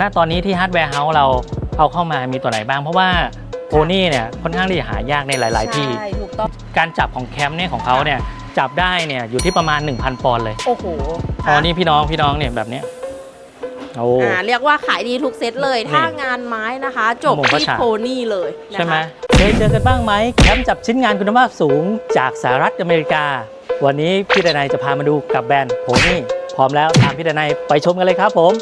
ณตอนนี้ที่ฮาร์ดแวร์เฮาส์เราเอาเข้ามามีตัวไหนบ้าง เพราะว่าโพนี่เนี่ยค่อนข้างที่จะหายากในหลาย ๆ ที่ ใช่ถูกต้อง การจับของแคมป์เนี่ยของเขาเนี่ยจับได้เนี่ยอยู่ที่ประมาณ 1,000 ปอนด์เลยโอ้โหอ๋อนี่พี่น้องพี่น้องเนี่ยแบบเนี้ยโอ้ อ่าเรียกว่าขายดีทุกเซตเลย นี่ถ้างานไม้นะคะ จบหมูกระที่ฉะโพนี่เลยนะคะใช่ไหมเคยเจอกันบ้างไหมแคมป์จับชิ้นงานคุณภาพสูงจากสหรัฐอเมริกา วันนี้พี่ดนัยจะพามาดูกับแบรนด์โพนี่พร้อมแล้วตามพี่ดนัยไปชมกันเลยครับผม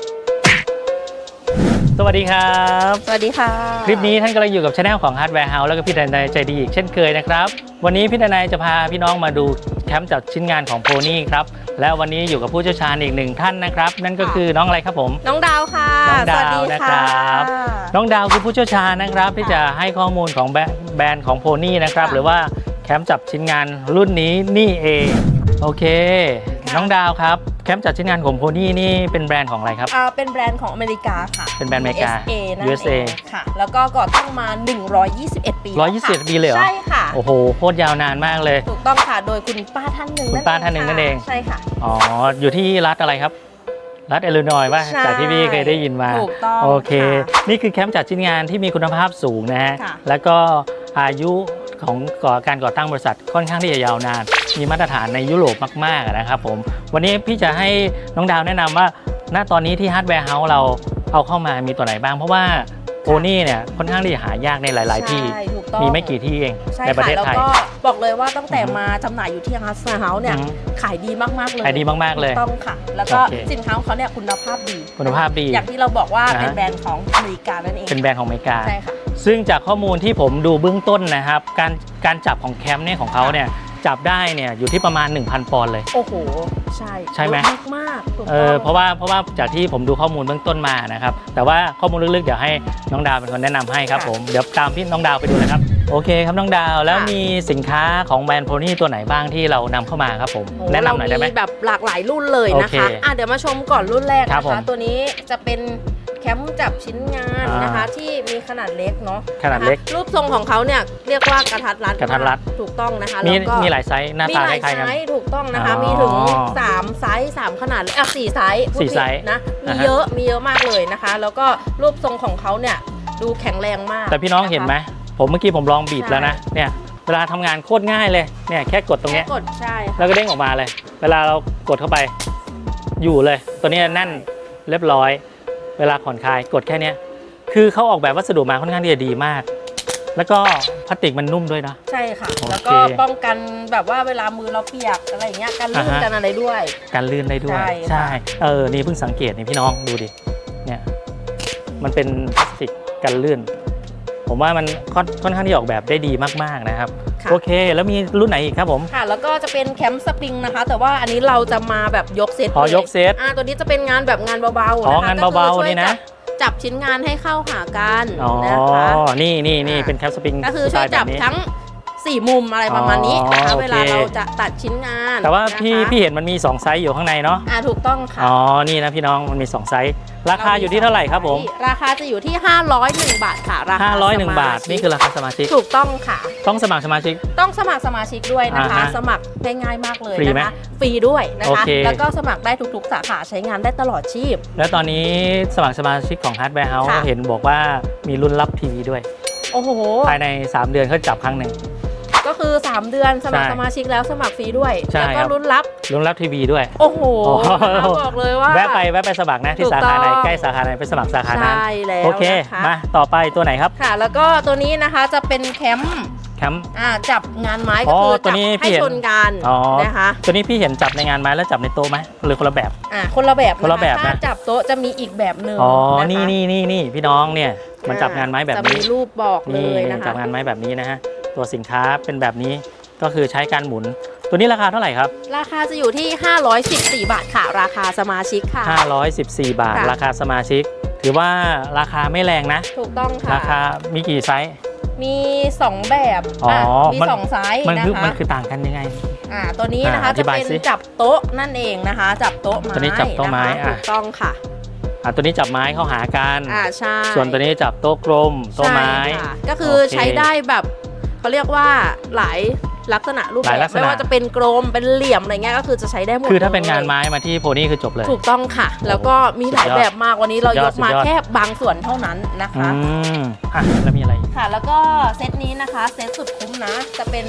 สวัสดีครับ สวัสดีค่ะ คลิปนี้ท่านกำลังอยู่กับช anel ของ Hardware House แล้วก็พี่ดนัยใจดีอีกเช่นเคยนะครับ วันนี้พี่ดนัยจะพาพี่น้องมาดูแคมป์จัดชิ้นงานของโพนี่ครับ และวันนี้อยู่กับผู้เชี่ยวชาญอีกหนึ่งท่านนะครับ นั่นก็คือน้องอะไรครับผม น้องดาวค่ะน้องดาวสวัสดีนะครับ น้องดาวคือผู้เชี่ยวชาญนะครับ ที่จะให้ข้อมูลของแบรแบรนด์ของโพนี่นะครับค่ะหรือว่าแคมป์จับชิ้นงานรุ่นนี้นี่เอง โอเคค่ะน้องดาวครับ แคมป์จัดชิ้นงานของโพนี่นี่เป็นแบรนด์ของอะไรครับ อ่าเป็นแบรนด์ของอเมริกาค่ะ เป็นแบรนด์อเมริกา USA นั่น USA เองค่ะ แล้วก็ก่อตั้งมา 121 ปีแล้วค่ะ121ปีเลยเหรอ ใช่ค่ะ โอ้โหโคตรยาวนานมากเลย ถูกต้องค่ะ โดยคุณป้าท่านหนึ่งคุณป้าท่านหนึ่งนั่นเอง ค่ะใช่ค่ะ อ๋อ อยู่ที่รัฐอะไรครับ รัฐเอลินอยส์ป่ะใช่จากที่พี่เคยได้ยินมา ถูกต้องโอเค ค่ะนี่คือแคมป์จัดชิ้นงานที่มีคุณภาพสูงนะฮะ ค่ะ แล้วก็อายุ ของก่อการก่อตั้งบริษัทค่อนข้างที่จะยาวนาน มีมาตรฐานในยุโรปมากๆนะครับผมวันนี้พี่จะให้น้องดาวแนะนำว่า ณตอนนี้ที่ฮาร์ดแวร์เฮาส์เราเอาเข้ามามีตัวไหนบ้าง เพราราะว่าโพนี่เนี่ยค่อนข้างที่จะหายากในหลาย ๆ ที่ใช่ถูกต้องมีไม่กี่ที่เองใช่ในประค่ะเทศแล้วไทยก็บอกเลยว่าตั้งแต่มาจำหน่ายอยู่ที่ฮัสซาเฮาส์เนี่ยอืมขายดีมากๆเลยขายดีมากๆเลยถูต้องค่ะ แล้วก็โอเคสินค้าของเขาเนี่ยคุณภาพดี คุณภาพดี อย่างที่เราบอกว่าอ่าเป็นแบรนด์ของอเมริกานั่นเองเป็นแบรนด์ของอเมริกาใช่ค่ะ ซึ่งจากข้อมูลที่ผมดูเบื้องต้นนะครับ การการจับของแคมป์เนี่ยของเขาเนี่ยจับได้เนี่ยอยู่ที่ประมาณ 1,000 ปอนด์เลย โอ้โห ใช่ใช่ไหมเยอะมากๆถูกเอต้อองเพราะว่าเพราะว่าจากที่ผมดูข้อมูลเบื้องต้นมานะครับ แต่ว่าข้อมูลลึกๆ เดี๋ยวให้น้องดาวเป็นคนแนะนำให้ครับผมเดี๋ยวตามพี่น้องดาวไปดูเลยครับโอเคครับน้องดาวแล้วมีสินค้าของแบรนด์โพนี่ตัวไหนบ้างที่เรานำเข้ามาครับผมโอ้โหแนะนำหน่อยได้ไหมเราแบบหลากหลายรุ่นเลยนะโอเคคะอะเดี๋ยวมาชมก่อนรุ่นแรกครับนะผมคะตัวนี้จะเป็น แคมป์จับชิ้นงานอ่านนะคะ ที่มีขนาดเล็กเนาะขนาดเล็กะคะรูปทรงของเขาเนี่ยเรียกว่ากระทัดรัดกระทัดรัดมากถูกต้องนะคะมีแล้วก็มีหลายไซส์หน้ามีตาหคลายล้ายๆกันไซส์ถูกต้องนะคะอ๋อมีถึง 3 ไซส์ 3 ขนาดอะสี่ไซส์พูดสี่ผิดไซส์นะมีอ่าฮะเยอะมีเยอะมากเลยนะคะ แล้วก็รูปทรงของเขาเนี่ยดูแข็งแรงมาก แต่พี่น้องเห็นไหมะคะผมเมื่อกี้ผมลองบีบใช่แล้วนะเนี่ยเวลาทำงานโคตรง่ายเลยเนี่ยแค่กดตรงเนี้ยแค่กดใช่ค่ะแล้วก็เด้งออกมาเลย เวลาเรากดเข้าไปอยู่เลย ตัวนี้แน่นเรียบร้อย เวลาผ่อนคลายกดแค่เนี้ยคือเขาออกแบบวัสดุมาค่อนข้างที่จะดีมาก แล้วก็พลาสติกมันนุ่มด้วยนะ ใช่ค่ะโอเคแล้วก็ป้องกันแบบว่าเวลามือเราเปียกอะไรอย่างเงี้ยกันลื่นอ่าฮะกันอะไรด้วยการลื่นได้ด้วย ใช่ค่ะเออนี่เพิ่งสังเกตนี่พี่น้องดูดิเนี่ยมันเป็นพลาสติกกันลื่น ผมว่ามันค่อนค่อนข้างที่ออกแบบได้ดีมากๆนะครับค่ะโอเค แล้วมีรุ่นไหนอีกครับผม ค่ะ แล้วก็จะเป็นแคมป์สปริงนะคะ แต่ว่าอันนี้เราจะมาแบบยกเซตอ๋อเลยยกเซตอ่าตัวนี้จะเป็นงานแบบงานเบาๆอ๋อนะคะงานก็คือเบาๆช่วยนี่นะจับจับชิ้นงานให้เข้าหากันอ๋อนะคะ นี่นี่นี่อ่าเป็นแคปสปริงก็คือสไตช่วยล์แบจับบนี้ทั้ง 4มุมอะไรประมาณนี้นะอ๋คะอโอเค เวลาเราจะตัดชิ้นงานแต่ว่านะคะพี่พี่เห็นมันมี 2 ไซส์อยู่ข้างในเนาะ อ่าถูกต้องค่ะอ๋อ นี่นะพี่น้องมันมี 2 ไซส์ ราคาอยู่ที่เท่าไหร่ครับผม ราคาจะอยู่ที่ 501 บาทค่ะราคา501 บาทนี่คือราคาสมาชิก ถูกต้องค่ะ ต้องสมัครสมาชิก ต้องสมัครสมาชิกด้วยนะคะ อ่าฮะสมัครได้ง่ายมากเลยฟรีไหมนะคะ ฟรีด้วยนะโอคะ เค แล้วก็สมัครได้ทุกๆ สาขาใช้งานได้ตลอดชีพ แล้วตอนนี้สมัครสมาชิกของ Hardware House ค่ะ เห็นบอกว่ามีรุ่นรับทีวีด้วย โอ้โห ภายใน 3 เดือนเขาจับครั้งหนึ่งก็ คือ 3 เดือนสมัครใช่สมาชิกแล้วสมัครฟรีด้วย ใช่แล้วคก็รับรุ่นรับรุ่นรับทีวีด้วย โอ้โหโอ้โหบอกเลยว่า แวะไปแวะไปสมัครนะที่ถูกสาขาไหนต้อง ใกล้สาขาไหนไปสมัครสาขานั้นใช่แล้วโอเค นะคะมาต่อไปตัวไหนครับค่ะ แล้วก็ตัวนี้นะคะจะเป็นแคมป์แคมป์ อ่าจับงานไม้อ๋ก็อคือตัวจับนี้พี่ให้เห็น ชนกันอ๋อนะคะตัวนี้พี่เห็นจับในงานไม้แล้วจับในโต๊ะไหมหรือคนละแบบ อ่าคนละแบบคนละแบบถ้านะจับโต๊ะจะมีอีกแบบหนึ่งอ๋อะคะนี่นี่นี่นี่พี่น้องเนี่ยมันจับงานไม้แบบจะนี้มีรูปบอกเลนี่ยนะคะจับงานไม้แบบนี้นะฮะ ตัวสินค้าเป็นแบบนี้ก็คือใช้การหมุน ตัวนี้ราคาเท่าไหร่ครับ ราคาจะอยู่ที่ 514 บาทค่ะ ราคาสมาชิกค่ะ 514 บาท ค่ะ ราคาสมาชิก ถือว่าราคาไม่แรงนะ ถูกต้องค่ะ ราคามีกี่ไซส์ มี 2 แบบอ๋ออะมีมันสองไซส์มันนะคือคะมันคือต่างกันยังไง อ่าตัวนี้นะคะอ่าอธิจะบายเป็นสิจับโต๊ะนั่นเองนะคะ จับโต๊ะไม้ตัวนี้จับโต๊ะไม้นะคะอะ ถูกต้องค่ะอะตัวนี้จับไม้เข้าหากัน อ่าใช่ส่วนตัวนี้จับโต๊ะกลมโต๊ะไม้ ใช่ค่ะก็คือโอเค ใช้ได้แบบ เขาเรียกว่าหลาย ลักษณะรูปหแบลายลับกษณะ ไม่ว่าจะเป็นกลมเป็นเหลี่ยมอะไรเงี้ยก็คือจะใช้ได้หมดคือถ้าเป็นลยงานไม้มาที่โพนี่คือจบเลย ถูกต้องค่ะ แล้วก็มีหลายสุดยอดแบบมากวันนี้เราสุดยยอดกมาสุดยอดแค่บางส่วนเท่านั้นนะอืคะมอะแล้วมีอะไรอีก ค่ะแล้วก็เซตนี้นะคะเซตสุดคุ้มนะจะเป็น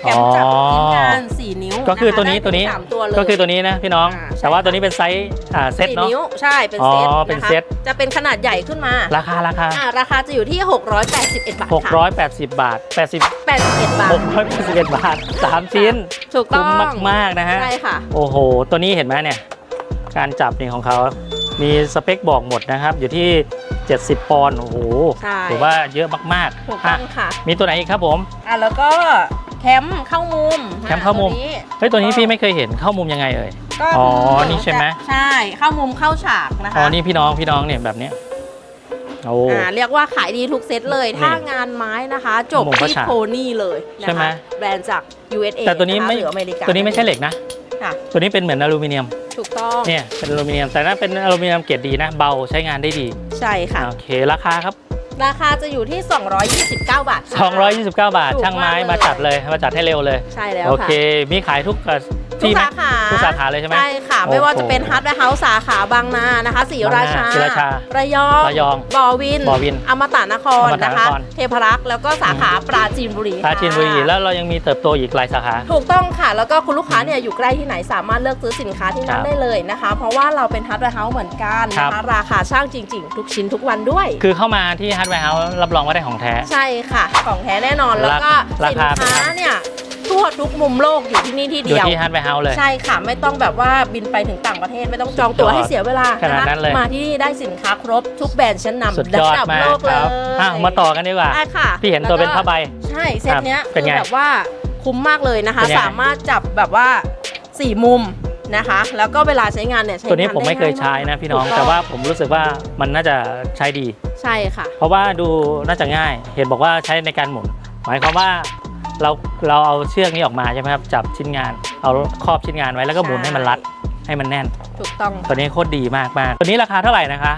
แคอ๋มอจับชิ้นงาน 4 นิ้วก็คือนะะตัวนี้ ได้ตัวนี้ถึงสามตัวเลย ก็คือตัวนี้นะพี่น้อง อ่าใช่ แต่ว่าตัวนี้เป็นไซส์อ่าเซตสี่เนาะ นิ้วใช่เป็นอ๋อเซตเป็นนะคะเซตจะเป็นขนาดใหญ่ขึ้นมาราคาราคา อ่าราคาจะอยู่ที่ 681 บาทค่ะ680 บาท 80 81 บาท 681บาท 3 ชิ้นถูกต้คุ้อมงมาก ๆ นะฮะ ใช่ค่ะ โอ้โห ตัวนี้เห็นไหมเนี่ย การจับนี่ของเขามีสเปคบอกหมดนะครับ อยู่ที่ 70 ปอนด์โอ้โหใช่ถือว่าเยอะมากถูกๆต้อะองค่ะ มีตัวไหนอีกครับผมอะแล้วก็แคมป์เข้ามุมแคมป์เข้ามุมอ่เฮ้ยตัวนี้พี่ไม่เคยเห็นเข้ามุมยังไงเอ่ยก็อ๋อคือนี่ใช่ไหมใช่เข้ามุมเข้าฉากนะคะอ๋อนี่พี่น้องพี่น้องเนี่ยแบบเนี้ย โอ้ อ่าเรียกว่าขายดีทุกเซตเลยนี่ถ้างานไม้นะคะ จบมุมเข้าที่ฉากโพนี่เลยนะคะใช่ไหมแบรนด์จาก USA แต่ตัวนี้ะคะไม่หรืออเมริกาตัวนี้ไม่ใช่เหล็กนะ ค่ะ ตัวนี้เป็นเหมือนอลูมิเนียม ถูกต้องเนี่ยเป็นอลูมิเนียม แต่น่าเป็นอลูมิเนียมเกรดดีนะ เบาใช้งานได้ดี ใช่ค่ะ โอเค ราคาครับ ราคาจะอยู่ที่ 229 บาทค่ะ 229 บาท ถูกช่างไม้มากเลย มาจัดเลย มาจัดให้เร็วเลย ใช่แล้วโอค่ะเคมีขายทุก เอ่อทุกที่ไหมสาขาทุกสาขาเลยใช่ไหม ใช่ค่ะ ไม่ว่าโอ้โหจะเป็นฮาร์ดแวร์เฮาส์สาขาบางนานะคะศรีราชาบางนาศรีราชาระยองระยองบอวินบ่อวินอมตะนครอมตะนะนคะครเทพรักษ์แล้วก็สาขาปราจีนบุรีปราจีนบุรีค่ะแล้วเรายังมีเติบโตอีกหลายสาขา ถูกต้องค่ะ แล้วก็คุณลูกค้าเนี่ยอยู่ใกล้ที่ไหนสามารถเลือกซื้อสินค้าที่ครันั่นบได้เลยนะคะ เพราะว่าเราเป็นฮาร์ดแวร์เฮาส์เหมือนกันครันะบคะราคาช่างจริง ๆ ทุกชิ้นทุกวันด้วย คือเข้ามาที่ฮาร์ดแวร์เฮาส์รับรองว่าได้ของแท้ ใช่ค่ะ ของแท้แน่นอนแล้วก็ราสินคาเป็นค้าเนี่ย ทั่วทุกมุมโลกอยู่ที่นี่ที่อยู่เดียวที่ฮาร์ดแวร์เฮาส์เลย ใช่ค่ะ ไม่ต้องแบบว่าบินไปถึงต่างประเทศไม่ต้องจองตั๋วให้เสียเวลาขนาดนะคะนั้นเลยมาที่นี่ได้สินค้าครบทุกแบรนด์ชั้นสุดนำระยอดดับมาโลกกคเลรับยอะมาต่อกันดีกว่าได้ค่ะพี่เห็นตัวเป็นผ้าใบ ใช่เซตเนี้ยเป็นคือไงแบบว่าคุ้มมากเลยนะคะเป็นไงสามารถจับแบบว่าสี่มุมนะคะ แล้วก็เวลาใช้งานเนี่ยใช้ตัวนี้งาผมไม่เคยใช้นะพี่น้องถูกแต่ว่าผมรู้สึกว่ามันน่าจะใช้ดี ใช่ค่ะ เพราะว่าดูน่าจะง่าย เห็นบอกว่าใช้ในการหมุน หมายความว่า เราเราเอาเชือกนี้ออกมาใช่ไหมครับจับชิ้นงาน เอาครอบชิ้นงานไว้แล้วก็หมุนใช่ให้มันรัดให้มันแน่น ถูกต้อง ตัวนี้โคตรดีมากมากตัวนี้ราคาเท่าไหร่นะคะ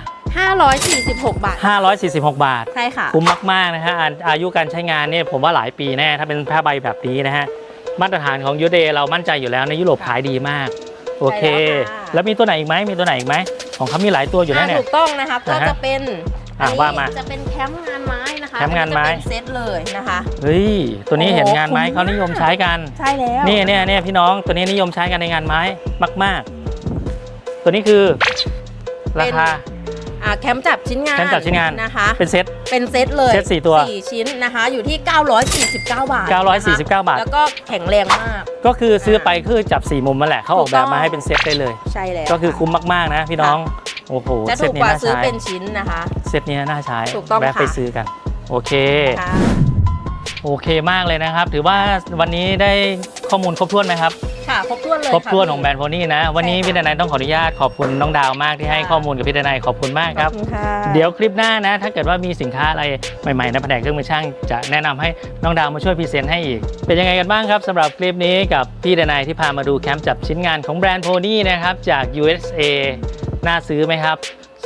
546 บาท 546 บาท ใช่ค่ะ คุ้มมาก ๆ นะฮะอาอายุการใช้งานเนี่ยผมว่าหลายปีแน่ถ้าเป็นผ้าใบแบบนี้นะฮะมาตรฐานของยูเดเรามั่นใจอยู่แล้วในยุโรปขายดีมาก โอเคใช่แล้วค่ะแล้วมีตัวไหนอีกไหมมีตัวไหนอีกไหมของเขามีหลายตัวอยู่นะอ่าเนี่ยถูกต้องนะคะก็อ่าฮะจะเป็น อะนนี้ว่ามา จะเป็นแคมป์งานไม้นะคะแคมป์งานไม้อัจะเป็นเซตเลยนะคะ เฮ้ยตัวนี้โอ้โหเห็นงานไม้คุ้ม เขานิยมใช้กัน ใช่แล้วนี่เนี่ยเนี่ยพี่น้องตัวนี้นิยมใช้กันในงานไม้มาก ๆ ตัวนี้คือ ราคา อ่าแคมป์จับชิ้นงานแคมป์จับชิ้นงาน นะคะ เป็นเซ็ต เป็นเซตเลยเซตสี่ตัว สี่ชิ้นนะคะ อยู่ที่ 949 บาท949 บาท แล้วก็แข็งแรงมาก ก็คือซื้อไปคือจับสี่มุมมาแหละเขาออกแบบมาให้เป็นเซตได้เลย ใช่แล้วก็คือคุ้มมากๆนะพี่น้อง โอ้โหจะเซถูตกนี้กว่าน่าซื้อใช้เป็นชิ้นนะคะ เซตนี้น่าใช้ถูกต้องแวะไปค่ะซื้อกัน โอเคค่ะโอเคมากเลยนะครับ ถือว่าวันนี้ได้ข้อมูลครบถ้วนไหมครับค่ะครบถ้วนเลยครบถ้วนะของแบรนด์โพนี่นะ วันนี้ใช่ค่ะพี่ดนายต้องขออนุญาตขอบคุณน้องดาวมากที่ให้ค่ะข้อมูลกับพี่ดนายขอบคุณมากครับขอณค่ะเดี๋ยวคลิปหน้านะ ถ้าเกิดว่ามีสินค้าอะไรใหม่ๆในแผนกเครื่องมือช่าง จะแนะนำให้น้องดาวมาช่วยพรีเซนต์ให้อีก เป็นยังไงกันบ้างครับสำหรับคลิปนี้กับพี่ดนายที่พามาดูแคมป์จับชิ้นงานของแบรนด์โพนี่นะครับจาก USA น่าซื้อไหมครับ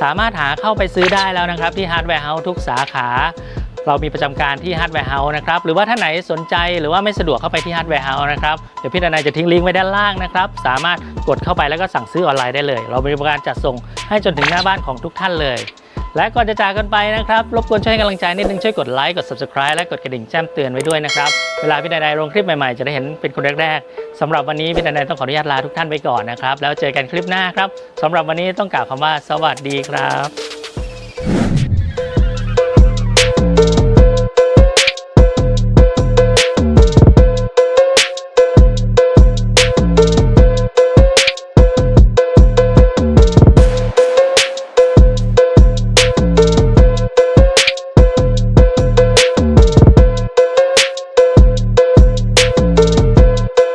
สามารถหาเข้าไปซื้อได้แล้วนะครับที่ฮาร์ดแวร์เฮาส์ทุกสาขา เรามีประจำการที่ฮาร์ดแวร์เฮาส์นะครับหรือว่าท่านไหนสนใจหรือว่าไม่สะดวกเข้าไปที่ฮาร์ดแวร์เฮาส์นะครับเดี๋ยวพี่ดนายจะทิ้งลิงก์ไว้ด้านล่างนะครับสามารถกดเข้าไปแล้วก็สั่งซื้อออนไลน์ได้เลย เรามีบริการจัดส่งให้จนถึงหน้าบ้านของทุกท่านเลย และก่อนจะจากกันไปนะครับรบกวนช่วยให้กำลังใจนิดนึงช่วยกดไลค์กด subscribe และกดกระดิ่งแจ้งเตือนไว้ด้วยนะครับเวลาพี่ดนายลงคลิปใหม่ๆ จะได้เห็นเป็นคนแรกๆสำหรับวันนี้พี่ดนายต้องขออนุญาตลาทุกท่านไปก่อนนะครับแล้วเจอกันคลิปหน้าครับสำหรับวันนี้ต้องกล่าวคำว่า สวัสดีครับ